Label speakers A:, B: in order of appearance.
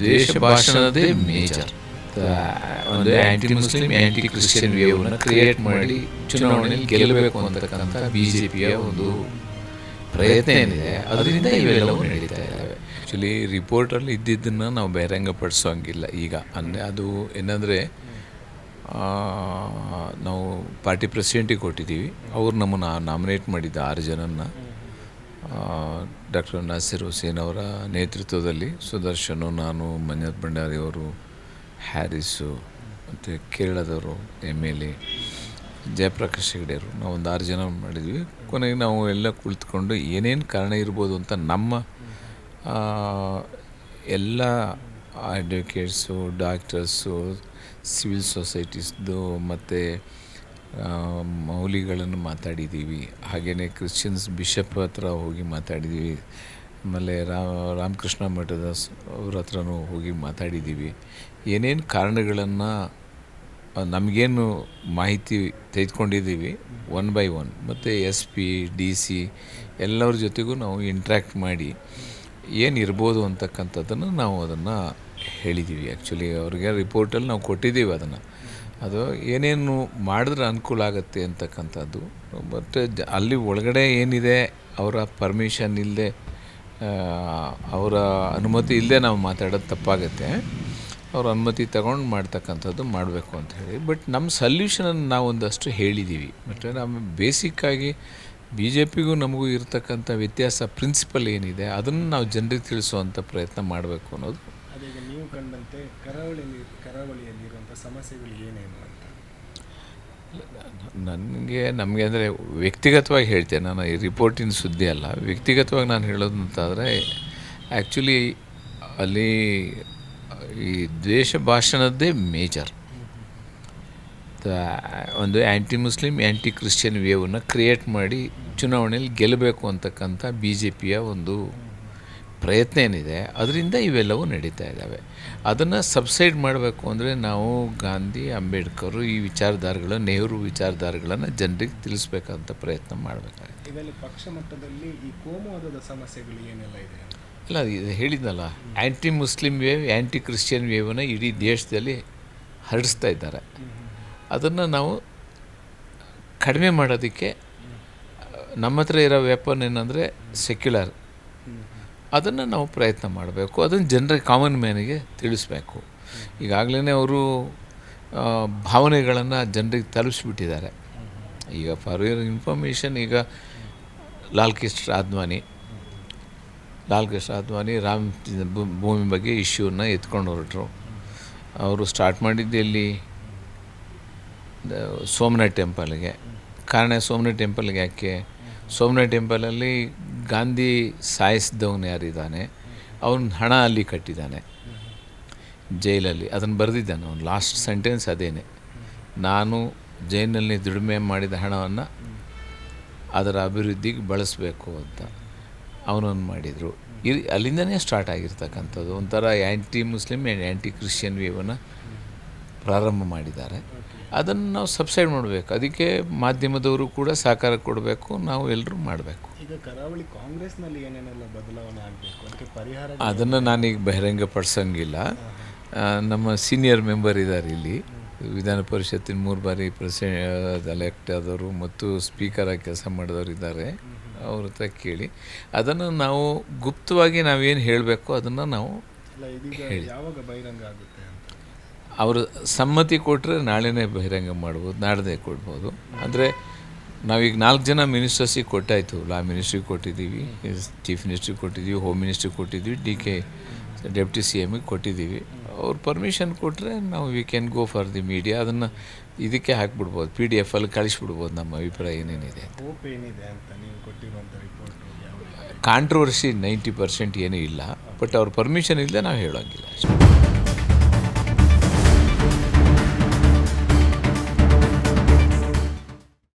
A: ದ್ವೇಷ ಭಾಷಣದೇ ಮೇಜರ್. ಒಂದು ಆ್ಯಂಟಿ ಮುಸ್ಲಿಂ ಆ್ಯಂಟಿ ಕ್ರಿಶ್ಚಿಯನ್ ವೇವನ್ನು ಕ್ರಿಯೇಟ್ ಮಾಡಿ ಚುನಾವಣೆಯಲ್ಲಿ ಗೆಲ್ಲಬೇಕು ಅಂತಕ್ಕಂಥ ಬಿ ಜೆ ಪಿಯ ಒಂದು ಪ್ರಯತ್ನ ಏನಿದೆ ಅದರಿಂದ ಇವೆಲ್ಲವೂ ನಡೀತಾ ಇದ್ದಾವೆ. ಆ್ಯಕ್ಚುಲಿ ರಿಪೋರ್ಟಲ್ಲಿ ಇದ್ದಿದ್ದನ್ನು ನಾವು ಬಹಿರಂಗಪಡಿಸೋಂಗಿಲ್ಲ ಈಗ. ಅಂದರೆ ಅದು ಏನಂದರೆ ನಾವು ಪಾರ್ಟಿ ಪ್ರೆಸಿಡೆಂಟಿಗೆ ಕೊಟ್ಟಿದ್ದೀವಿ. ಅವ್ರು ನಮ್ಮನ್ನು ನಾಮಿನೇಟ್ ಮಾಡಿದ್ದ ಆರು ಜನನ್ನ. ಡಾಕ್ಟರ್ ನಾಸಿರ್ ಹುಸೇನ್ ಅವರ ನೇತೃತ್ವದಲ್ಲಿ ಸುದರ್ಶನು, ನಾನು ಮಂಜತ್ ಭಂಡಾರಿಯವರು ಹ್ಯಾರಿಸು ಮತ್ತು ಕೇರಳದವರು, ಎಂ ಎಲ್ ಎ, ಜಯಪ್ರಕಾಶ್ ಹೆಗಡೆಯವರು ನಾವು ಒಂದು ಆರು ಜನ ಮಾಡಿದ್ವಿ. ಕೊನೆಗೆ ನಾವು ಎಲ್ಲ ಕುಳಿತುಕೊಂಡು ಏನೇನು ಕಾರಣ ಇರ್ಬೋದು ಅಂತ ನಮ್ಮ ಎಲ್ಲ ಅಡ್ವೊಕೇಟ್ಸು ಡಾಕ್ಟರ್ಸು ಸಿವಿಲ್ ಸೊಸೈಟೀಸ್ದು ಮತ್ತು ಮೌಲಿಗಳನ್ನು ಮಾತಾಡಿದ್ದೀವಿ. ಹಾಗೆಯೇ ಕ್ರಿಶ್ಚಿಯನ್ಸ್ ಬಿಷಪ್ ಹತ್ರ ಹೋಗಿ ಮಾತಾಡಿದ್ದೀವಿ. ಆಮೇಲೆ ರಾಮ ರಾಮಕೃಷ್ಣ ಮಠದ ಅವ್ರ ಹತ್ರನೂ ಹೋಗಿ ಮಾತಾಡಿದ್ದೀವಿ. ಏನೇನು ಕಾರಣಗಳನ್ನು ನಮಗೇನು ಮಾಹಿತಿ ತೆಗೆದುಕೊಂಡಿದ್ದೀವಿ ಒನ್ ಬೈ ಒನ್ ಮತ್ತು ಎಸ್ ಪಿ ಡಿ ಸಿ ಎಲ್ಲರ ಜೊತೆಗೂ ನಾವು ಇಂಟ್ರ್ಯಾಕ್ಟ್ ಮಾಡಿ ಏನು ಇರ್ಬೋದು ಅಂತಕ್ಕಂಥದ್ದನ್ನು ನಾವು ಅದನ್ನು ಹೇಳಿದ್ದೀವಿ. ಆ್ಯಕ್ಚುಲಿ ಅವ್ರಿಗೆ ರಿಪೋರ್ಟಲ್ಲಿ ನಾವು ಕೊಟ್ಟಿದ್ದೀವಿ ಅದನ್ನು. ಅದು ಏನೇನು ಮಾಡಿದ್ರೆ ಅನುಕೂಲ ಆಗುತ್ತೆ ಅಂತಕ್ಕಂಥದ್ದು. ಬಟ್ ಅಲ್ಲಿ ಒಳಗಡೆ ಏನಿದೆ, ಅವರ ಪರ್ಮಿಷನ್ ಇಲ್ಲದೆ ಅವರ ಅನುಮತಿ ಇಲ್ಲದೆ ನಾವು ಮಾತಾಡೋದು ತಪ್ಪಾಗುತ್ತೆ. ಅವ್ರ ಅನುಮತಿ ತಗೊಂಡು ಮಾಡ್ತಕ್ಕಂಥದ್ದು ಮಾಡಬೇಕು ಅಂತ ಹೇಳಿ. ಬಟ್ ನಮ್ಮ ಸಲ್ಯೂಷನನ್ನು ನಾವು ಒಂದಷ್ಟು ಹೇಳಿದ್ದೀವಿ ಬಟ್ ನಮ್ಮ ಬೇಸಿಕ್ಕಾಗಿ ಬಿ ಜೆ ಪಿಗೂ ನಮಗೂ ಇರತಕ್ಕಂಥ ವ್ಯತ್ಯಾಸ ಪ್ರಿನ್ಸಿಪಲ್ ಏನಿದೆ, ಅದನ್ನು ನಾವು ಜನರಿಗೆ ತಿಳಿಸುವಂಥ ಪ್ರಯತ್ನ ಮಾಡಬೇಕು ಅನ್ನೋದು
B: ಅದೀಗ ನೀವು ಕಂಡಂತೆ ಕರಾವಳಿಯಲ್ಲಿ, ಕರಾವಳಿಯಲ್ಲಿರುವಂಥ ಸಮಸ್ಯೆಗಳು ಏನೇನು ಅಂತ?
A: ನನಗೆ, ನಮಗೆ ಅಂದರೆ ವ್ಯಕ್ತಿಗತವಾಗಿ ಹೇಳ್ತೇನೆ, ನಾನು ಈ ರಿಪೋರ್ಟಿನ ಸುದ್ದಿ ಅಲ್ಲ. ವ್ಯಕ್ತಿಗತವಾಗಿ ನಾನು ಹೇಳೋದು ಅಂತಾದರೆ ಆ್ಯಕ್ಚುಲಿ ಅಲ್ಲಿ ಈ ದ್ವೇಷ ಭಾಷಣದ್ದೇ ಮೇಜರ್ ಒಂದು ಆ್ಯಂಟಿ ಮುಸ್ಲಿಮ್ ಆ್ಯಂಟಿ ಕ್ರಿಶ್ಚಿಯನ್ ವೇವನ್ನು ಕ್ರಿಯೇಟ್ ಮಾಡಿ ಚುನಾವಣೆಯಲ್ಲಿ ಗೆಲ್ಲಬೇಕು ಅಂತಕ್ಕಂಥ ಬಿ ಜೆ ಪಿಯ ಒಂದು ಪ್ರಯತ್ನ ಏನಿದೆ ಅದರಿಂದ ಇವೆಲ್ಲವೂ ನಡೀತಾ ಇದ್ದಾವೆ. ಅದನ್ನು ಸಬ್ಸೈಡ್ ಮಾಡಬೇಕು ಅಂದರೆ ನಾವು ಗಾಂಧಿ ಅಂಬೇಡ್ಕರು ಈ ವಿಚಾರಧಾರೆಗಳು ನೆಹರು ವಿಚಾರಧಾರೆಗಳನ್ನು ಜನರಿಗೆ ತಿಳಿಸ್ಬೇಕಂತ ಪ್ರಯತ್ನ ಮಾಡಬೇಕಾಗುತ್ತೆ.
B: ಇದರಲ್ಲಿ ಪಕ್ಷ ಮಟ್ಟದಲ್ಲಿ ಈ ಕೋಮುವಾದದ ಸಮಸ್ಯೆಗಳು ಏನೆಲ್ಲ ಇದೆ ಇಲ್ಲ
A: ಅಲ್ಲ ಇದು ಹೇಳಿದ್ನಲ್ಲ anti Muslim wave anti Christian ವೇವನ್ನು ಇಡೀ ದೇಶದಲ್ಲಿ ಹರಡಿಸ್ತಾ ಇದ್ದಾರೆ. ಅದನ್ನು ನಾವು ಕಡಿಮೆ ಮಾಡೋದಕ್ಕೆ ನಮ್ಮ ಹತ್ರ ಇರೋ ವೆಪನ್ ಏನಂದರೆ ಸೆಕ್ಯುಲರ್ ಅದನ್ನು ನಾವು ಪ್ರಯತ್ನ ಮಾಡಬೇಕು. ಅದನ್ನು ಜನರಿಗೆ ಕಾಮನ್ ಮ್ಯಾನಿಗೆ ತಿಳಿಸ್ಬೇಕು. ಈಗಾಗಲೇ ಅವರು ಭಾವನೆಗಳನ್ನು ಜನರಿಗೆ ತಲುಪಿಸ್ಬಿಟ್ಟಿದ್ದಾರೆ. ಈಗ ಫಾರ್ ಯುವರ್ ಇನ್ಫಾರ್ಮೇಷನ್ ಈಗ ಲಾಲ್ ಕೃಷ್ಣ ಅದ್ವಾನಿ ಲಾಲ್ ಕೃಷ್ಣ ಅದ್ವಾನಿ ರಾಮ್ ಭೂಮಿ ಬಗ್ಗೆ ಇಶ್ಯೂನ ಎತ್ಕೊಂಡು ಹೊರಟರು ಅವರು ಸ್ಟಾರ್ಟ್ ಮಾಡಿದ್ದು ಇಲ್ಲಿ ಸೋಮನಾಥ್ ಟೆಂಪಲ್ಗೆ ಕಾರಣ ಸೋಮನಾಥ್ ಟೆಂಪಲ್ಗೆ ಯಾಕೆ? ಸೋಮನಾಥ್ ಟೆಂಪಲಲ್ಲಿ ಗಾಂಧಿ ಸಾಯಿಸಿದವನು ಯಾರಿದ್ದಾನೆ? ಅವನ ಹಣ ಅಲ್ಲಿ ಕಟ್ಟಿದ್ದಾನೆ. ಜೈಲಲ್ಲಿ. ಅದನ್ನು ಬರೆದಿದ್ದಾನೆ. ಅವನು ಲಾಸ್ಟ್ ಸೆಂಟೆನ್ಸ್ ಅದೇನೆ. ನಾನು ಜೈಲಿನಲ್ಲಿ ದುಡಿಮೆ ಮಾಡಿದ ಹಣವನ್ನು ಅದರ ಅಭಿವೃದ್ಧಿಗೆ ಬಳಸಬೇಕು ಅಂತ ಅವನನ್ನು ಮಾಡಿದರು. ಇಲ್ಲಿ ಅಲ್ಲಿಂದನೇ ಸ್ಟಾರ್ಟ್ ಆಗಿರ್ತಕ್ಕಂಥದ್ದು. ಒಂಥರ anti Muslim and anti Christian ವೇವನ್ನು ಪ್ರಾರಂಭ ಮಾಡಿದ್ದಾರೆ. ಅದನ್ನು ನಾವು ಸಬ್ಸೈಡ್ ಮಾಡಬೇಕು. ಅದಕ್ಕೆ ಮಾಧ್ಯಮದವರು ಕೂಡ ಸಹಕಾರ ಕೊಡಬೇಕು ನಾವು ಎಲ್ಲರೂ ಮಾಡಬೇಕು.
B: ಈಗ ಕರಾವಳಿ ಕಾಂಗ್ರೆಸ್ನಲ್ಲಿ ಏನೇನೆಲ್ಲ ಬದಲಾವಣೆ ಆಗಬೇಕು? ಅದಕ್ಕೆ ಪರಿಹಾರ
A: ಅದನ್ನು ನಾನೀಗ ಬಹಿರಂಗ ಪಡಿಸಂಗಿಲ್ಲ ನಮ್ಮ ಸೀನಿಯರ್ ಮೆಂಬರ್ ಇದ್ದಾರೆ ಇಲ್ಲಿ. ವಿಧಾನ ಪರಿಷತ್ತಿನ ಮೂರು ಬಾರಿ ಪ್ರೆಸಿಡೆಂಟ್ ಎಲೆಕ್ಟ್ ಆದವರು ಮತ್ತು ಸ್ಪೀಕರಾಗಿ ಕೆಲಸ ಮಾಡಿದವರು ಇದ್ದಾರೆ. ಅವ್ರ ಹತ್ರ ಕೇಳಿ. ಅದನ್ನು ನಾವು ಗುಪ್ತವಾಗಿ ನಾವೇನು ಹೇಳಬೇಕು ಅದನ್ನು ನಾವು
B: ಯಾವಾಗ ಬಹಿರಂಗ ಆಗುತ್ತೆ?
A: ಅವರು ಸಮ್ಮತಿ ಕೊಟ್ಟರೆ ನಾಳೆನೇ ಬಹಿರಂಗ ಮಾಡ್ಬೋದು ನಾಡ್ದೇ ಕೊಡ್ಬೋದು. ಅಂದರೆ ನಾವೀಗ ನಾಲ್ಕು ಜನ ಮಿನಿಸ್ಟರ್ಸಿಗೆ ಕೊಟ್ಟಾಯಿತು. ಲಾ ಮಿನಿಸ್ಟ್ರಿಗೆ ಕೊಟ್ಟಿದ್ದೀವಿ ಚೀಫ್ ಮಿನಿಸ್ಟ್ರಿಗೆ ಕೊಟ್ಟಿದ್ದೀವಿ ಹೋಮ್ ಮಿನಿಸ್ಟ್ರಿಗೆ ಕೊಟ್ಟಿದ್ದೀವಿ ಡಿ ಕೆ ಡೆಪ್ಟಿ ಸಿ ಎಮ್ಗೆ ಕೊಟ್ಟಿದ್ದೀವಿ. ಅವ್ರು ಪರ್ಮಿಷನ್ ಕೊಟ್ಟರೆ ನಾವು we can go for the media ಅದನ್ನು ಇದಕ್ಕೆ ಹಾಕ್ಬಿಡ್ಬೋದು ಪಿ ಡಿ ಎಫಲ್ಲಿ ಕಳಿಸ್ಬಿಡ್ಬೋದು ನಮ್ಮ ಅಭಿಪ್ರಾಯ ಏನೇನಿದೆ ಕಾಂಟ್ರವರ್ಸಿ ನೈಂಟಿ ಪರ್ಸೆಂಟ್ ಏನೂ ಇಲ್ಲ ಬಟ್ ಅವ್ರ ಪರ್ಮಿಷನ್ ಇಲ್ಲದೆ ನಾವು ಹೇಳೋಂಗಿಲ್ಲ. ಅಷ್ಟೇ